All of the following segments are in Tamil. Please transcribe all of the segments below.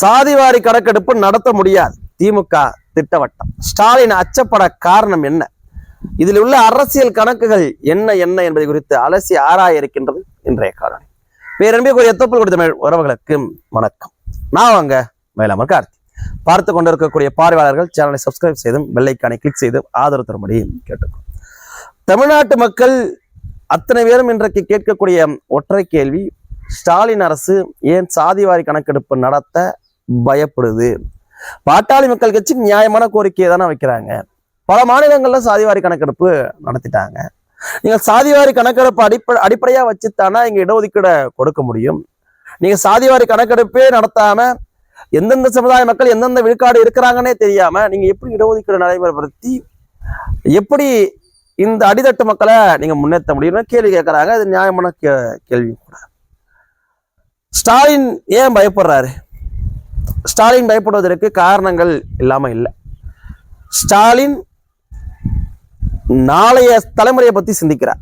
சாதிவாரி கணக்கெடுப்பு நடத்த முடியாது. திமுக திட்டவட்டம். ஸ்டாலின் அச்சப்பட காரணம் என்ன? இதில் உள்ள அரசியல் கணக்குகள் என்ன என்ன என்பதை குறித்து அலசி ஆராய இருக்கின்றது இன்றைய காரணம் பேரன்பிற்குரிய தொப்புள் கொடுத்த தமிழ் உறவுகளுக்கு வணக்கம். நான் வாங்க மேலாமர் கார்த்தி. பார்த்து கொண்டிருக்கக்கூடிய பார்வையாளர்கள் சேனலை சப்ஸ்கிரைப் செய்தும் வெள்ளைக்கானை கிளிக் செய்து ஆதரவு தரும்படி கேட்டுக்கொள்ளும் தமிழ்நாட்டு மக்கள் அத்தனை பேரும் இன்றைக்கு கேட்கக்கூடிய ஒற்றை கேள்வி ஸ்டாலின் அரசு ஏன் சாதிவாரி கணக்கெடுப்பு நடத்த பயப்படுது? பாட்டாளி மக்கள் கட்சி நியாயமான கோரிக்கையை தானே வைக்கிறாங்க. பல மாநிலங்களில் சாதிவாரி கணக்கெடுப்பு நடத்திட்டாங்க. நீங்கள் சாதிவாரி கணக்கெடுப்பு அடிப்படை அடிப்படையா வச்சுத்தானா இங்கே இடஒதுக்கீடை கொடுக்க முடியும்? நீங்கள் சாதிவாரி கணக்கெடுப்பே நடத்தாமல் எந்தெந்த சமுதாய மக்கள் எந்தெந்த விழுக்காடு இருக்கிறாங்கன்னே தெரியாமல் நீங்கள் எப்படி இடஒதுக்கீடு நடைமுறைப்படுத்தி எப்படி இந்த அடித்தட்டு மக்களை நீங்கள் முன்னேற்ற முடியும்னு கேள்வி கேட்குறாங்க. அது நியாயமான கே- கேள்வி கூட. ஸ்டாலின் ஏன் பயப்படுறாரு? ஸ்டாலின் பயப்படுவதற்கு காரணங்கள் இல்லாமல் இல்லை. ஸ்டாலின் நாளைய தலைமுறையை பற்றி சிந்திக்கிறார்.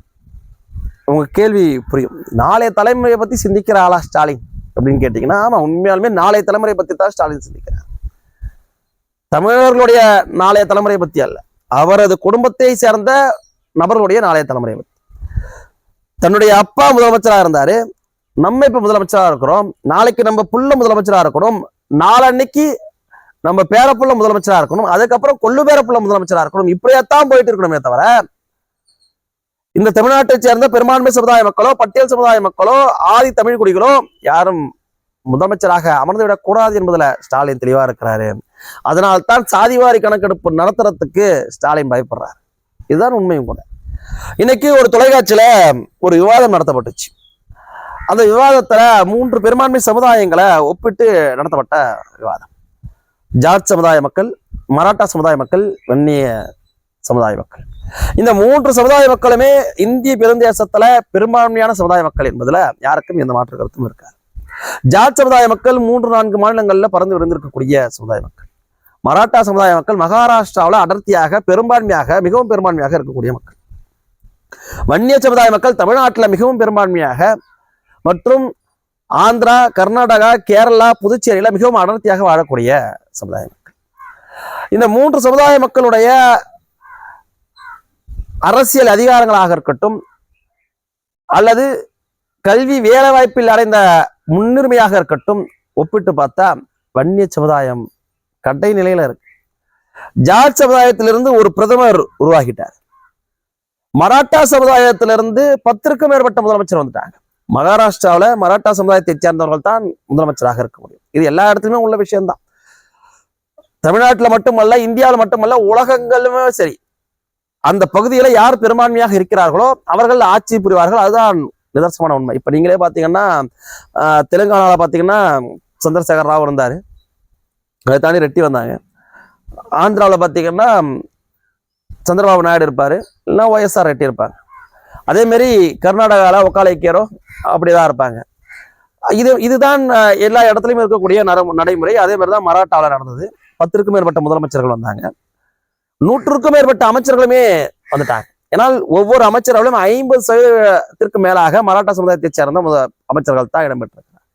உங்க கேள்வி புரியும். நாளைய தலைமுறையை பற்றி சிந்திக்கிறாளா ஸ்டாலின் அப்படின்னு கேட்டிங்கன்னா ஆமாம் உண்மையாலுமே நாளைய தலைமுறை பற்றி தான் ஸ்டாலின் சிந்திக்கிறார். தமிழர்களுடைய நாளைய தலைமுறை பற்றி அல்ல. அவரது குடும்பத்தை சேர்ந்த நபர்களுடைய நாளைய தலைமுறை பற்றி தன்னுடைய அப்பா முதலமைச்சராக இருந்தார். நம்ம இப்ப முதலமைச்சரா இருக்கிறோம். நாளைக்கு நம்ம புள்ள முதலமைச்சரா இருக்கணும். நாளன்னைக்கு நம்ம பேரப்புள்ள முதலமைச்சரா இருக்கணும். அதுக்கப்புறம் கொள்ளு பேரப்புள்ள முதலமைச்சரா இருக்கணும். இப்படியேத்தான் போயிட்டு இருக்கணுமே தவிர இந்த தமிழ்நாட்டை சேர்ந்த பெரும்பான்மை சமுதாய மக்களோ பட்டியல் சமுதாய மக்களோ ஆதி தமிழ் குடிகளோ யாரும் முதலமைச்சராக அமர்ந்து விடக்கூடாது என்பதுல ஸ்டாலின் தெளிவா இருக்கிறாரு. அதனால்தான் சாதிவாரி கணக்கெடுப்பு நடத்துறதுக்கு ஸ்டாலின் பயப்படுறாரு. இதுதான் உண்மையும் கூட. இன்னைக்கு ஒரு தொலைக்காட்சியில ஒரு விவாதம் நடத்தப்பட்டுச்சு. அந்த விவாதத்துல மூன்று பெரும்பான்மை சமுதாயங்களை ஒப்பிட்டு நடத்தப்பட்ட விவாதம். ஜாட் சமுதாய மக்கள் மராட்டா சமுதாய மக்கள் வன்னிய சமுதாய மக்கள். இந்த மூன்று சமுதாய மக்களுமே இந்திய பெருந்தேசத்துல பெரும்பான்மையான சமுதாய மக்கள் என்பதுல யாருக்கும் எந்த மாற்று கருத்தும் இருக்காது. ஜாட் சமுதாய மக்கள் மூன்று நான்கு மாநிலங்கள்ல பறந்து விழுந்திருக்கக்கூடிய சமுதாய மக்கள். மராட்டா சமுதாய மக்கள் மகாராஷ்டிராவில் அடர்த்தியாக பெரும்பான்மையாக மிகவும் பெரும்பான்மையாக இருக்கக்கூடிய மக்கள். வன்னிய சமுதாய மக்கள் தமிழ்நாட்டில் மிகவும் பெரும்பான்மையாக மற்றும் ஆந்திரா கர்நாடகா கேரளா புதுச்சேரியில மிகவும் அடர்த்தியாக வாழக்கூடிய சமுதாய மக்கள். இந்த மூன்று சமுதாய மக்களுடைய அரசியல் அதிகாரங்களாக இருக்கட்டும் அல்லது கல்வி வேலைவாய்ப்பில் அடைந்த முன்னுரிமையாக இருக்கட்டும் ஒப்பிட்டு பார்த்தா வன்னிய சமுதாயம் கடை நிலையில இருக்கு. ஜாட் சமுதாயத்திலிருந்து ஒரு பிரதமர் உருவாகிட்டார். மராட்டா சமுதாயத்திலிருந்து பத்திற்கும் மேற்பட்ட முதலமைச்சர் வந்துட்டாங்க. மகாராஷ்டிராவில் மராட்டா சமுதாயத்தை சேர்ந்தவர்கள் தான் முதலமைச்சராக இருக்க முடியும். இது எல்லா இடத்துலையுமே உள்ள விஷயம்தான். தமிழ்நாட்டில் மட்டுமல்ல இந்தியாவில் மட்டுமல்ல உலகங்களுமே சரி. அந்த பகுதியில யார் பெரும்பான்மையாக இருக்கிறார்களோ அவர்கள் ஆட்சி புரிவார்கள். அதுதான் நிதர்சனமான உண்மை. இப்போ நீங்களே பார்த்தீங்கன்னா தெலுங்கானாவில் பார்த்தீங்கன்னா சந்திரசேகர் ராவ் இருந்தார். அதை தாண்டி ரெட்டி வந்தாங்க. ஆந்திராவில் பார்த்தீங்கன்னா சந்திரபாபு நாயுடு இருப்பார். இல்லைன்னா ஒய்எஸ்ஆர் ரெட்டி இருப்பாங்க அதே மாதிரி கர்நாடகாவில் ஒக்காலைக்கியரோ அப்படிதான் இருப்பாங்க. இது இதுதான் எல்லா இடத்துலையும் இருக்கக்கூடிய நர நடைமுறை. அதே மாதிரி தான் மராட்டாவில் நடந்தது. பத்திற்கும் மேற்பட்ட முதலமைச்சர்கள் வந்தாங்க. நூற்றுக்கும் மேற்பட்ட அமைச்சர்களுமே வந்துட்டாங்க. ஏன்னால் ஒவ்வொரு அமைச்சர்களும் ஐம்பது சதவீதத்திற்கு மேலாக மராட்டா சமுதாயத்தை சேர்ந்த முத அமைச்சர்கள் தான் இடம்பெற்றிருக்கிறார்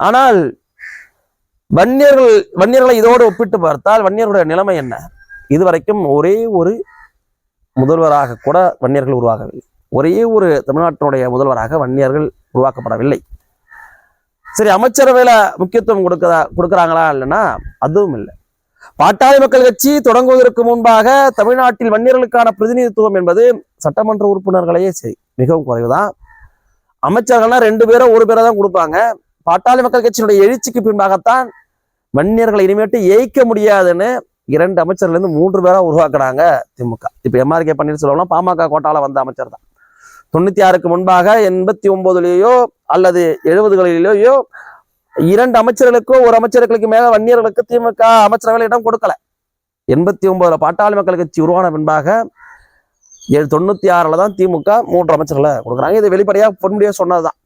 ஆனால் வன்னியர்கள் வன்னியர்களை இதோடு ஒப்பிட்டு பார்த்தால் வன்னியர்களுடைய நிலைமை என்ன? இதுவரைக்கும் ஒரே ஒரு முதல்வராக கூட வன்னியர்கள் உருவாகவில்லை. ஒரே ஒரு தமிழ்நாட்டினுடைய முதல்வராக வன்னியர்கள் உருவாக்கப்படவில்லை. சரி அமைச்சரவையில் முக்கியத்துவம் கொடுக்கதா கொடுக்குறாங்களா இல்லைன்னா அதுவும் இல்லை. பாட்டாளி மக்கள் கட்சி தொடங்குவதற்கு முன்பாக தமிழ்நாட்டில் வன்னியர்களுக்கான பிரதிநிதித்துவம் என்பது சட்டமன்ற உறுப்பினர்களையே சரி மிகவும் குறைவுதான். அமைச்சர்கள்னா ரெண்டு பேரோ ஒரு பேரை தான் கொடுப்பாங்க. பாட்டாளி மக்கள் கட்சியினுடைய எழுச்சிக்கு பின்பாகத்தான் வன்னியர்களை இனிமேட்டு ஏய்க்க முடியாதுன்னு இரண்டு அமைச்சர்லேருந்து மூன்று பேராக உருவாக்குறாங்க திமுக. இப்போ எம்ஆர்கே பன்னீர்செல்வம்லாம் பாமக கோட்டால வந்த அமைச்சர் தான். தொண்ணூற்றி ஆறுக்கு முன்பாக எண்பத்தி ஒம்போதுலேயோ அல்லது எழுபதுகளிலேயோ இரண்டு அமைச்சர்களுக்கோ ஒரு அமைச்சர்களுக்கு மேல வன்னியர்களுக்கு திமுக அமைச்சரவையில் இடம் கொடுக்கல. எண்பத்தி ஒன்பதுல பாட்டாளி மக்கள் கட்சி உருவான பின்பாக ஏழு தொண்ணூத்தி ஆறுல தான் திமுக மூன்று அமைச்சர்களை கொடுக்குறாங்க. இது வெளிப்படையா பொன்முடியா சொன்னதுதான்.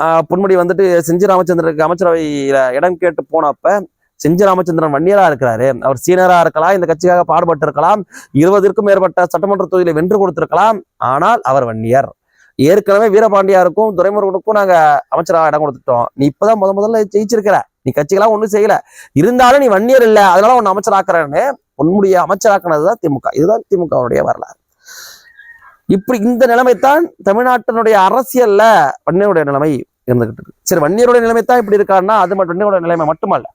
தான் பொன்முடி வந்துட்டு செஞ்சி ராமச்சந்திரனுக்கு அமைச்சரவையில இடம் கேட்டு போனப்ப செஞ்சி ராமச்சந்திரன் வன்னியரா இருக்கிறாரு. அவர் சீனியரா இருக்கலாம் இந்த கட்சிக்காக பாடுபட்டு இருக்கலாம் இருபதிற்கும் மேற்பட்ட சட்டமன்ற தொகுதியில வென்று கொடுத்திருக்கலாம். ஆனால் அவர் வன்னியர். ஏற்கனவே வீரபாண்டியாருக்கும் துரைமுருகனுக்கும் நாங்க அமைச்சராக இடம் கொடுத்துட்டோம். நீ இப்பதான் முத முதல்ல ஜெயிச்சிருக்கிற. நீ கட்சிகளாம் ஒண்ணும் செய்யல. இருந்தாலும் நீ வன்னியர் இல்ல. அதனால உன்னை அமைச்சராக்குறேன்னு உன்னுடைய அமைச்சராக்குனதுதான் திமுக. இதுதான் திமுகவுடைய வரலாறு. இப்படி இந்த நிலைமை தான் தமிழ்நாட்டினுடைய அரசியல்ல வன்னியருடைய நிலைமை இருந்துகிட்டு இருக்கு. சரி வன்னியருடைய நிலைமை தான் இப்படி இருக்காருன்னா அது மட்டும் வன்னியருடைய நிலைமை மட்டுமல்ல.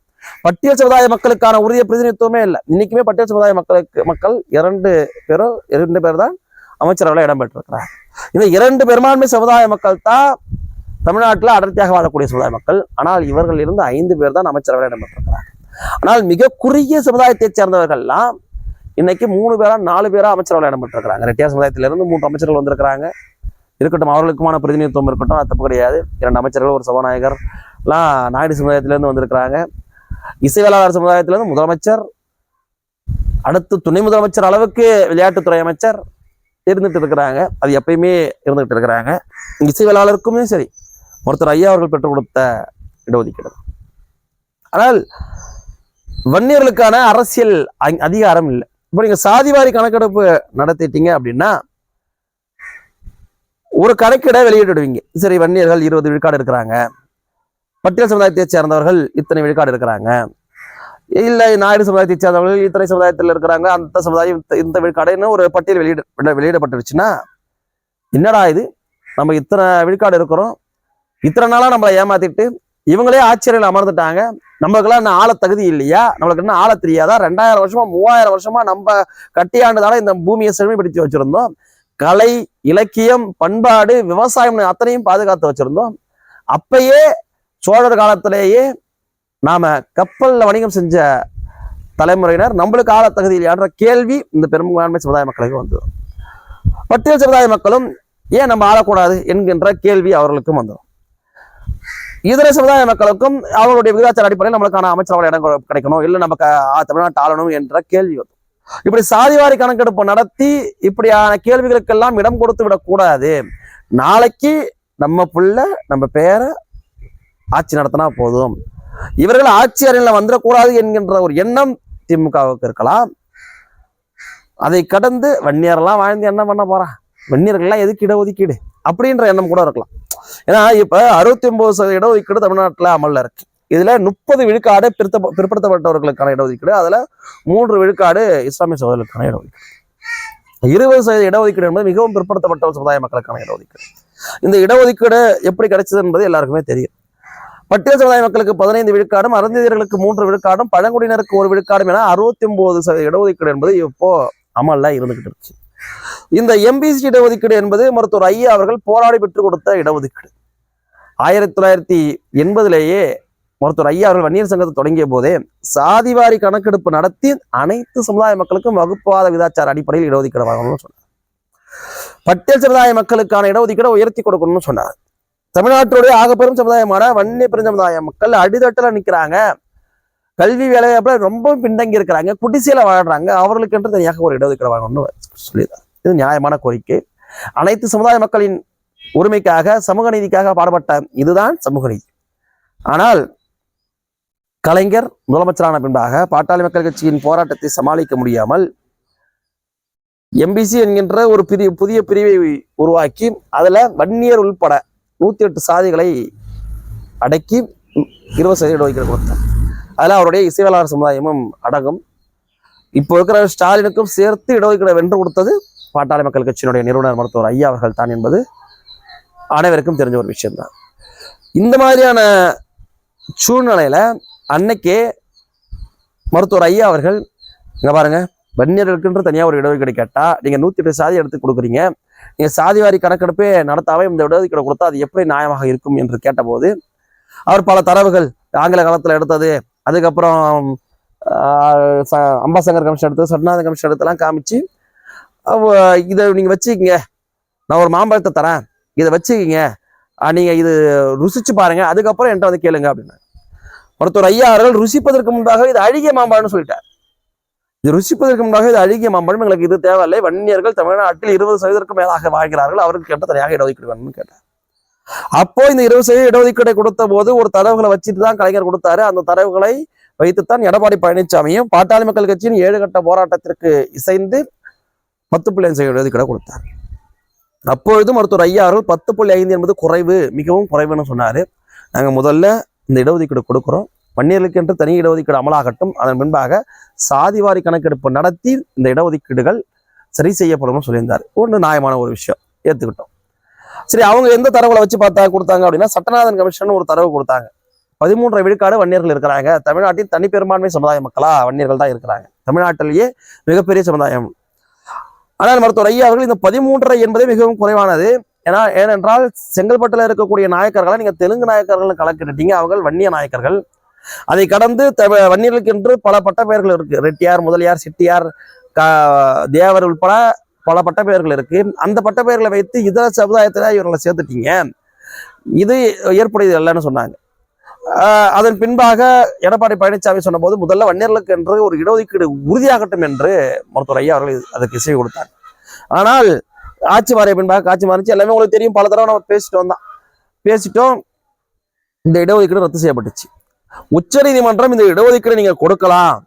பட்டியல் சமுதாய மக்களுக்கான உரிய பிரதிநிதித்துவமே இல்லை. இன்னைக்குமே பட்டியல் சமுதாய மக்களுக்கு மக்கள் இரண்டு பேரும் இரண்டு பேர் தான் அமைச்சரவையில் இடம்பெற்றிருக்கிறார் இந்த இரண்டு பெரும்பான்மை சமுதாய மக்கள் தான் தமிழ்நாட்டில் அடர்த்தியாக வாழக்கூடிய சமுதாய மக்கள். ஆனால் இவர்கள் இருந்து ஐந்து பேர் தான் அமைச்சரவையில் இடம்பெற்றிருக்கிறார் ஆனால் மிக குறுகிய சமுதாயத்தைச் சேர்ந்தவர்கள்லாம் இன்னைக்கு மூணு பேரா நாலு பேரா அமைச்சரவையில் இடம்பெற்றிருக்கிறாங்க. ரெட்டியார் சமுதாயத்திலிருந்து மூன்று அமைச்சர்கள் வந்திருக்கிறாங்க. இருக்கட்டும் அவர்களுக்குமான பிரதிநிதித்துவம் இருக்கட்டும் அது தப்பு கிடையாது. இரண்டு அமைச்சர்கள் ஒரு சபாநாயகர்லாம் நாயுடு சமுதாயத்திலிருந்து வந்திருக்கிறாங்க. இசைவேளாளர் சமுதாயத்திலிருந்து முதலமைச்சர் அடுத்து துணை முதலமைச்சர் அளவுக்கு விளையாட்டுத்துறை அமைச்சர் இருந்துட்டு இருக்கிறாங்க. அது எப்பயுமே இருந்துகிட்டு இருக்கிறாங்க. இசைவேளாளருக்குமே சரி ஒருத்தர் ஐயா அவர்கள் பெற்றுக் கொடுத்த இடஒதுக்கீடு. ஆனால் வன்னியர்களுக்கான அரசியல் அதிகாரம் இல்லை. இப்போ நீங்க சாதிவாரி கணக்கெடுப்பு நடத்திட்டீங்க அப்படின்னா ஒரு கணக்கிட வெளியிட்டுடுவீங்க. சரி வன்னியர்கள் இருபது விழுக்காடு இருக்கிறாங்க. பட்டியல் சமுதாயத்தை சேர்ந்தவர்கள் இத்தனை விழுக்காடு இருக்கிறாங்க. இல்லை நாயுடு சமுதாயத்தை சேர்ந்தவர்கள் இத்தனை சமுதாயத்தில் இருக்கிறாங்க. அந்த சமுதாயம் இந்த- விழுக்காடுன்னு ஒரு பட்டியல் வெளியிட வெளியிடப்பட்டுருச்சுன்னா என்னடா இது? நம்ம இத்தனை விழுக்காடு இருக்கிறோம். இத்தனை நாளாக நம்மளை ஏமாத்திட்டு இவங்களே ஆச்சரியில் அமர்ந்துட்டாங்க. நம்மளுக்கெல்லாம் இன்னும் ஆள தகுதி இல்லையா? நம்மளுக்கு இன்னும் ஆள தெரியாதா? ரெண்டாயிரம் வருஷமா மூவாயிரம் வருஷமா நம்ம கட்டியாண்டுதால இந்த பூமியை செழுமைப்படுத்தி வச்சிருந்தோம். கலை இலக்கியம் பண்பாடு விவசாயம் அத்தனையும் பாதுகாத்து வச்சிருந்தோம். அப்பயே சோழர் காலத்திலேயே நாம கப்பலில் வணிகம் செஞ்ச தலைமுறையினர் நம்மளுக்கு ஆள தகுதியில் இல்லையான்ற கேள்வி இந்த பெரும்பான்மை சமுதாய மக்களுக்கு வந்தது. பட்டியல் சமுதாய மக்களும் ஏன் நம்ம ஆளக்கூடாது என்கின்ற கேள்வி அவர்களுக்கும் வந்துடும் இதர சமுதாய மக்களுக்கும் அவர்களுடைய விகிதாச்சார அடிப்படையில் நம்மளுக்கான அமைச்சரவை இடம் கிடைக்கணும். இல்லை நம்ம தமிழ்நாட்டு ஆளணும் என்ற கேள்வி வரும் இப்படி சாதிவாரி கணக்கெடுப்பு நடத்தி இப்படியான கேள்விகளுக்கெல்லாம் இடம் கொடுத்து விடக்கூடாது. நாளைக்கு நம்ம புள்ள நம்ம பேரை ஆட்சி நடத்தினா போதும். இவர்கள் ஆட்சி அறையில் வந்துடக்கூடாது என்கின்ற ஒரு எண்ணம் திமுகவுக்கு இருக்கலாம். அதை கடந்து வன்னியரெல்லாம் வாழ்ந்து என்ன பண்ண போறான் வன்னியர்கள்லாம் எதுக்கு இடஒதுக்கீடு? அப்படின்ற எண்ணம் கூட இருக்கலாம். ஏன்னா இப்ப அறுபத்தி ஒன்பது சதவீத இடஒதுக்கீடு தமிழ்நாட்டுல அமல்ல இருக்கு. இதுல முப்பது விழுக்காடு பிற்ப பிற்படுத்தப்பட்டவர்களுக்கான இடஒதுக்கீடு. அதுல மூன்று விழுக்காடு இஸ்லாமிய சகோதரர்களுக்கான இடஒதுக்கீடு. இருபது சதவீத இடஒதுக்கீடு என்பது மிகவும் பிற்படுத்தப்பட்ட ஒரு சமுதாய மக்களுக்கான இடஒதுக்கீடு. இந்த இடஒதுக்கீடு எப்படி கிடைச்சது என்பது எல்லாருக்குமே தெரியும். பட்டியல் சமுதாய மக்களுக்கு பதினைந்து விழுக்காடும் அருந்ததியர்களுக்கு மூன்று விழுக்காடும் பழங்குடியினருக்கு ஒரு விழுக்காடும் என அறுபத்தி ஒன்பது சதவீத இடஒதுக்கீடு என்பது இப்போ அமல்ல இருந்துகிட்டு இருந்துச்சு இந்த எம்பிசி இடஒதுக்கீடு என்பது மருத்துவர் ஐயா அவர்கள் போராடி பெற்றுக் கொடுத்த இடஒதுக்கீடு. ஆயிரத்தி தொள்ளாயிரத்தி எண்பதுலேயே மருத்துவர் ஐயா அவர்கள் வன்னியர் சங்கத்தை தொடங்கிய போதே சாதிவாரி கணக்கெடுப்பு நடத்தி அனைத்து சமுதாய மக்களுக்கும் வகுப்புவாத விதாச்சார அடிப்படையில் இடஒதுக்கீடு வாங்கணும்னு சொன்னார். பட்டியல் சமுதாய மக்களுக்கான இடஒதுக்கீடை உயர்த்தி கொடுக்கணும்னு சொன்னார். தமிழ்நாட்டுடைய ஆகப்பெரும் சமுதாயமான வன்னிய பெருஞ்சமுதாய மக்கள் அடித்தட்டில் நிற்கிறாங்க கல்வி வேலைவாய்ப்புல ரொம்ப பின்தங்கி இருக்கிறாங்க. குடிசையில வாழ்றாங்க. அவர்களுக்கு என்று தனியாக ஒரு இடஒதுக்கீடு வாங்கணும்னு சொல்லியிருக்காங்க. இது நியாயமான கோரிக்கை. அனைத்து சமுதாய மக்களின் உரிமைக்காக சமூக நீதிக்காக பாடுபட்ட இதுதான் சமூக நீதி. ஆனால் கலைஞர் முதலமைச்சரான பின்பாக பாட்டாளி மக்கள் கட்சியின் போராட்டத்தை சமாளிக்க முடியாமல் எம்பிசி என்கின்ற ஒரு பிரி புதிய பிரிவை உருவாக்கி அதுல வன்னியர் உள்பட நூற்றி எட்டு சாதிகளை அடக்கி இருபது சதவீத இடஒதுக்கீடு கொடுத்தார் அதில் அவருடைய இசைவாளர் சமுதாயமும் அடங்கும். இப்போ இருக்கிற ஸ்டாலினுக்கும் சேர்த்து இடஒதுக்கீடு வென்று கொடுத்தது பாட்டாளி மக்கள் கட்சியினுடைய நிறுவனர் மருத்துவர் ஐயா அவர்கள் தான் என்பது அனைவருக்கும் தெரிஞ்ச ஒரு விஷயம்தான். இந்த மாதிரியான சூழ்நிலையில் அன்னைக்கே மருத்துவர் ஐயா அவர்கள் இங்கே பாருங்கள் வன்னியர்களுக்குன்ற தனியாக ஒரு இடஒதுக்கீடு கேட்டால் நீங்கள் நூற்றி எட்டு சாதி எடுத்து கொடுக்குறீங்க. நீங்கள் சாதிவாரி கணக்கெடுப்பே நடத்தாவே இந்த இடஒதுக்கீடு கொடுத்தா அது எப்படி நியாயமாக இருக்கும் என்று கேட்டபோது அவர் பல தரவுகள் ஆங்கில காலத்தில் எடுத்தது. அதுக்கப்புறம் ச- அம்பாசங்கர் கமிஷன் எடுத்தது சட்நாத கமிஷன் எடுத்தெல்லாம் காமிச்சு இதை நீங்கள் வச்சுக்கிங்க. நான் ஒரு மாம்பழத்தை தரேன். இதை வச்சுக்கிங்க. நீங்கள் இது ருசிச்சு பாருங்க. அதுக்கப்புறம் என்கிட்ட வந்து கேளுங்க அப்படின்னு ஒருத்தர் ஐயா அவர்கள் ருசிப்பதற்கு முன்பாக இது அழுகிய மாம்பழம்னு சொல்லிட்டார். இது ருசிப்பதற்கு முன்பாக இது அழுகிய மாம்பழம் எங்களுக்கு இது தேவையில்லை. வன்னியர்கள் தமிழ்நாட்டில் இருபது சதவீதத்திற்கும் மேலாக வாழ்கிறார்கள். அவருக்கு கேட்ட தனியாக இடஒதுக்கீடு வேணும்னு கேட்டார். அப்போ இந்த இருபது சதவீத இடஒதுக்கீடை கொடுத்த போது ஒரு தரவுகளை வச்சுட்டு தான் கலைஞர் கொடுத்தாரு. அந்த தரவுகளை வைத்துத்தான் எடப்பாடி பழனிசாமியும் பாட்டாளி மக்கள் கட்சியின் ஏழு கட்ட போராட்டத்திற்கு இசைந்து பத்து புள்ளி அஞ்சு இடஒதுக்கீடை கொடுத்தார். அப்பொழுது மருத்துவர் ஐயா அவர்கள் பத்து புள்ளி ஐந்து என்பது குறைவு மிகவும் குறைவுன்னு சொன்னாரு. நாங்கள் முதல்ல இந்த இடஒதுக்கீடு கொடுக்குறோம். வன்னியர்களுக்கு என்று தனி இடஒதுக்கீடு அமலாகட்டும் அதன் பின்பாக சாதிவாரி கணக்கெடுப்பு நடத்தி இந்த இடஒதுக்கீடுகள் சரி செய்யப்படும்னு சொல்லியிருந்தார். ஒன்று நியாயமான ஒரு விஷயம். ஏத்துக்கிட்டோம். சரி அவங்க எந்த தரவுகளை வச்சு பார்த்தா கொடுத்தாங்க அப்படின்னா சட்டநாதன் கமிஷன் ஒரு தரவு கொடுத்தாங்க. பதிமூன்றரை விழுக்காடு வன்னியர்கள் இருக்கிறாங்க. தமிழ்நாட்டின் தனிப்பெரும்பான்மை சமுதாய மக்களா? வன்னியர்கள் தான் இருக்கிறாங்க. தமிழ்நாட்டிலேயே மிகப்பெரிய சமுதாயம். ஆனால் மருத்துவர் ஐயா அவர்கள் இந்த பதிமூன்றரை என்பதே மிகவும் குறைவானது. ஏன்னா ஏனென்றால் செங்கல்பட்டுல இருக்கக்கூடிய நாயக்கர்களை நீங்க தெலுங்கு நாயக்கர்கள் கலக்கிட்டீங்க அவர்கள் வன்னிய நாயக்கர்கள். அதை கடந்து த- வன்னியர்களுக்கு என்று பல பட்டப்பெயர்கள் இருக்கு. ரெட்டியார் முதலியார் செட்டியார் கா- தேவர் உட்பட பல பட்டப்பெயர்கள் இருக்கு. அந்த பட்டப்பெயர்களை வைத்து இதர சமுதாயத்தில் இவர்களை சேர்த்துட்டீங்க. இது ஏற்புடையது இல்லைன்னு சொன்னாங்க. ஆஹ் அதன் பின்பாக எடப்பாடி பழனிசாமி சொன்னபோது முதல்ல வன்னியர்களுக்கு என்று ஒரு இடஒதுக்கீடு உறுதியாகட்டும் என்று மருத்துவர் ஐயா அவர்கள் அதுக்கு இசை கொடுத்தார். ஆனால் ஆட்சி மாறிய பின்பாக ஆட்சி மாறிச்சு. எல்லாமே உங்களுக்கு தெரியும். பல தடவை நம்ம பேசிட்டு வந்தோம். பேசிட்டோம். இந்த இடஒதுக்கீடு ரத்து செய்யப்பட்டுச்சு. உச்சநீதிமன்றம் இந்த இடஒதுக்கீடு நீங்க கொடுக்கலாம்.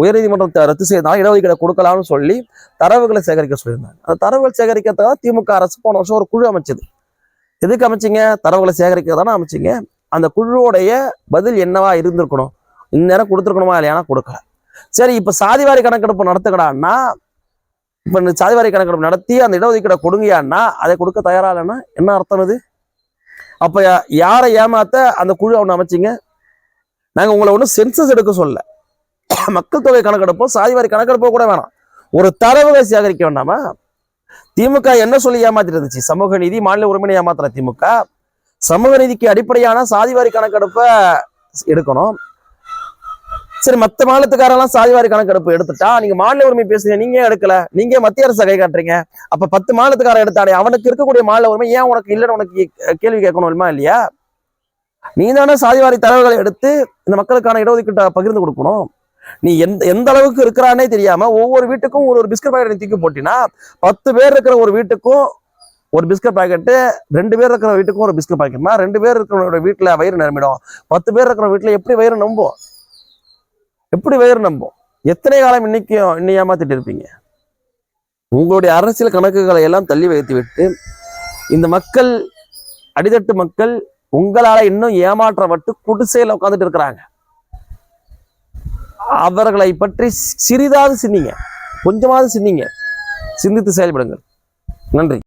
உயர்நீதிமன்றத்தை ரத்து செய்தால் இடஒதுக்கீடு கொடுக்கலாம்னு சொல்லி தரவுகளை சேகரிக்க சொல்லியிருந்தாங்க. அந்த தரவுகள் சேகரிக்கிறதுக்காக திமுக அரசு போன வருஷம் ஒரு குழு அமைச்சது. எதுக்கு அமைச்சிங்க? தரவுகளை சேகரிக்க தானே அமைச்சிங்க? அந்த குழுவோடைய பதில் என்னவா இருந்திருக்கணும்? இந்நேரம் கொடுத்துருக்கணுமா இல்லையானா கொடுக்கல. சரி இப்ப சாதிவாரி கணக்கெடுப்பு நடத்துக்கடான்னா இப்ப இந்த சாதிவாரி கணக்கெடுப்பு நடத்தி அந்த இடஒதுக்கீடை கொடுங்கயான்னா அதை கொடுக்க தயாரா இல்லைன்னா என்ன அர்த்தம் இது? அப்ப யா- யாரை ஏமாத்த அந்த குழு அவனை அமைச்சிங்க? நாங்க உங்களை ஒன்றும் சென்சஸ் எடுக்க சொல்ல மக்கள் தொகை கணக்கெடுப்போம் சாதிவாரி கணக்கெடுப்போ கூட வேணாம். ஒரு தரவுகளை சேகரிக்க வேண்டாமா? திமுக என்ன சொல்லி ஏமாத்திட்டு இருந்துச்சு? சமூக நீதி மாநில உரிமையை ஏமாத்துற திமுக. சமூக நீதிக்கு அடிப்படையான சாதிவாரி கணக்கெடுப்பை எடுக்கணும். சரி மத்த மாநிலத்துக்காரெல்லாம் சாதிவாரி கணக்கெடுப்பு எடுத்துட்டா நீங்க மாநில உரிமை பேசுறீங்க நீங்க எடுக்கல? நீங்க மத்திய அரசு கை காட்டுறீங்க. அப்ப பத்து மாநிலத்துக்காரன் எடுத்தாடே அவனுக்கு இருக்கக்கூடிய மாநில உரிமை ஏன் உனக்கு இல்லைன்னு உனக்கு கே- கேள்வி கேட்கணும் இல்லையா? நீ தானே சாதிவாரி தரவுகளை எடுத்து இந்த மக்களுக்கான இடஒதுக்கீட்டை பகிர்ந்து கொடுக்கணும். நீ எந்த எந்த அளவுக்கு இருக்கிறானே தெரியாம ஒவ்வொரு வீட்டுக்கும் ஒரு ஒரு பிஸ்கட் பாக்கெட் தூக்கி போட்டினா பத்து பேர் இருக்கிற ஒரு வீட்டுக்கும் ஒரு பிஸ்கட் பாக்கெட்டு ரெண்டு பேர் இருக்கிற வீட்டுக்கும் ஒரு பிஸ்கட் பாக்கெட்னா ரெண்டு பேர் இருக்கிறவங்களோட வீட்டில் வயிறு நிரம்பிடும். பத்து பேர் இருக்கிற வீட்டில் எப்படி வயிறு நம்பும்? எப்படி வயிறு நம்பும்? எத்தனை காலம் இன்னைக்கும் இன்னையாம திட்டிருப்பீங்க உங்களுடைய அரசியல் கணக்குகளை எல்லாம் தள்ளி வைத்து விட்டு இந்த மக்கள் அடித்தட்டு மக்கள் உங்களால இன்னும் ஏமாற்றப்பட்டு குடிசையில் உட்காந்துட்டு இருக்கிறாங்க. அவர்களை பற்றி சிறிதாவது சிந்திங்க. கொஞ்சமாவது சிந்திங்க. சிந்தித்து செயல்படுங்கள். நன்றி.